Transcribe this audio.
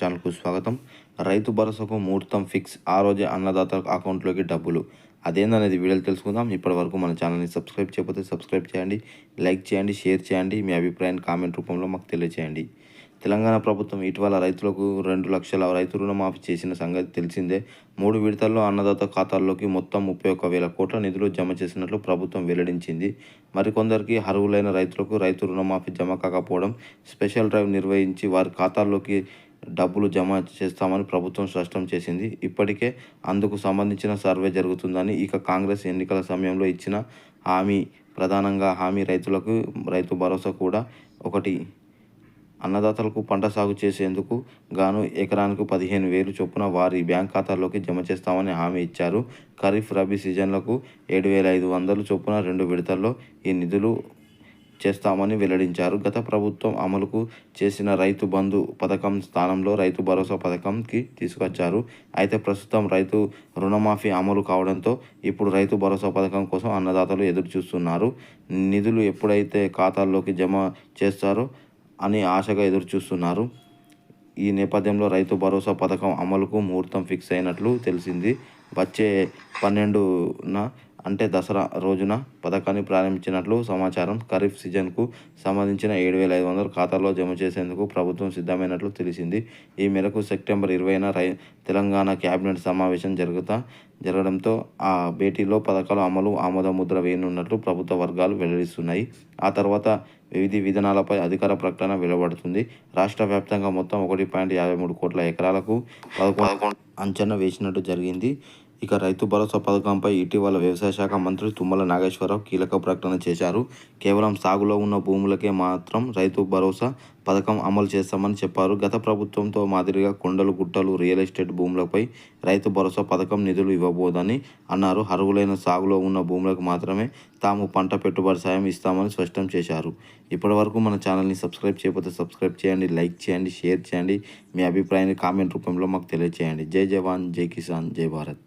ఛానల్కు స్వాగతం. రైతు భరోసాకు ముహూర్తం ఫిక్స్. ఆ రోజే అన్నదాత అకౌంట్లోకి డబ్బులు. అదేందనేది వీడియోలు తెలుసుకుందాం. ఇప్పటి వరకు మన ఛానల్ని సబ్స్క్రైబ్ చేయకపోతే సబ్స్క్రైబ్ చేయండి లైక్ చేయండి షేర్ చేయండి. మీ అభిప్రాయాన్ని కామెంట్ రూపంలో మాకు తెలియచేయండి. తెలంగాణ ప్రభుత్వం ఇటీవల రైతులకు రెండు లక్షల రైతు రుణమాఫీ చేసిన సంగతి తెలిసిందే. మూడు విడతల్లో అన్నదాత ఖాతాల్లోకి మొత్తం ముప్పై ఒక్క వేల కోట్ల నిధులు జమ చేసినట్లు ప్రభుత్వం వెల్లడించింది. మరికొందరికి అర్హులైన రైతులకు రైతు రుణమాఫీ జమ కాకపోవడం స్పెషల్ డ్రైవ్ నిర్వహించి వారి ఖాతాల్లోకి డబ్బులు జమ చేస్తామని ప్రభుత్వం స్పష్టం చేసింది. ఇప్పటికే అందుకు సంబంధించిన సర్వే జరుగుతుందని ఇక కాంగ్రెస్ ఎన్నికల సమయంలో ఇచ్చిన హామీ ప్రధానంగా హామీ రైతులకు రైతు భరోసా కూడా ఒకటి. అన్నదాతలకు పంట సాగు చేసేందుకు గాను ఎకరానికి పదిహేను వేలు చొప్పున వారి బ్యాంక్ ఖాతాల్లోకి జమ చేస్తామని హామీ ఇచ్చారు. ఖరీఫ్ రబీ సీజన్లకు ఏడు వేల ఐదు వందలు చొప్పున రెండు విడతల్లో ఈ నిధులు చేస్తామని వెల్లడించారు. గత ప్రభుత్వం అమలుకు చేసిన రైతు బంధు పథకం స్థానంలో రైతు భరోసా పథకంకి తీసుకొచ్చారు. అయితే ప్రస్తుతం రైతు రుణమాఫీ అమలు కావడంతో ఇప్పుడు రైతు భరోసా పథకం కోసం అన్నదాతలు ఎదురు చూస్తున్నారు నిధులు ఎప్పుడైతే ఖాతాల్లోకి జమ చేస్తారో అని ఆశగా ఎదురు చూస్తున్నారు ఈ నేపథ్యంలో రైతు భరోసా పథకం అమలుకు ముహూర్తం ఫిక్స్ అయినట్లు తెలిసింది. వచ్చే పన్నెండున అంటే దసరా రోజున పథకాన్ని ప్రారంభించినట్లు సమాచారం ఖరీఫ్ సీజన్కు సంబంధించిన ఏడు వేల ఐదు వందల ఖాతాల్లో జమ చేసేందుకు ప్రభుత్వం సిద్ధమైనట్లు తెలిసింది. ఈ మేరకు సెప్టెంబర్ ఇరవైన రై తెలంగాణ కేబినెట్ సమావేశం జరుగుతా జరగడంతో ఆ భేటీలో పథకాల అమలు ఆమోద ముద్ర వేయనున్నట్లు ప్రభుత్వ వర్గాలు వెల్లడిస్తున్నాయి. ఆ తర్వాత వివిధ విధానాలపై అధికార ప్రకటన వెలువడుతుంది. రాష్ట్ర వ్యాప్తంగా మొత్తం ఒకటి పాయింట్ యాభై మూడు కోట్ల ఎకరాలకు పదకొండు అంచనా వేసినట్టు జరిగింది. ఇక రైతు భరోసా పథకంపై ఇటీవల వ్యవసాయ శాఖ మంత్రి తుమ్మల నాగేశ్వరరావు కీలక ప్రకటన చేశారు. కేవలం సాగులో ఉన్న భూములకే మాత్రం రైతు భరోసా పథకం అమలు చేస్తామని చెప్పారు. గత ప్రభుత్వంతో మాదిరిగా కొండలు గుట్టలు రియల్ ఎస్టేట్ భూములపై రైతు భరోసా పథకం నిధులు ఇవ్వబోదని అన్నారు. అర్హులైన సాగులో ఉన్న భూములకు మాత్రమే తాము పంట పెట్టుబడి సాయం ఇస్తామని స్పష్టం చేశారు. ఇప్పటివరకు మన ఛానల్ని సబ్స్క్రైబ్ చేయకపోతే సబ్స్క్రైబ్ చేయండి లైక్ చేయండి షేర్ చేయండి. మీ అభిప్రాయాన్ని కామెంట్ రూపంలో మాకు తెలియచేయండి. జై జవాన్ జై కిసాన్ జై భారత్.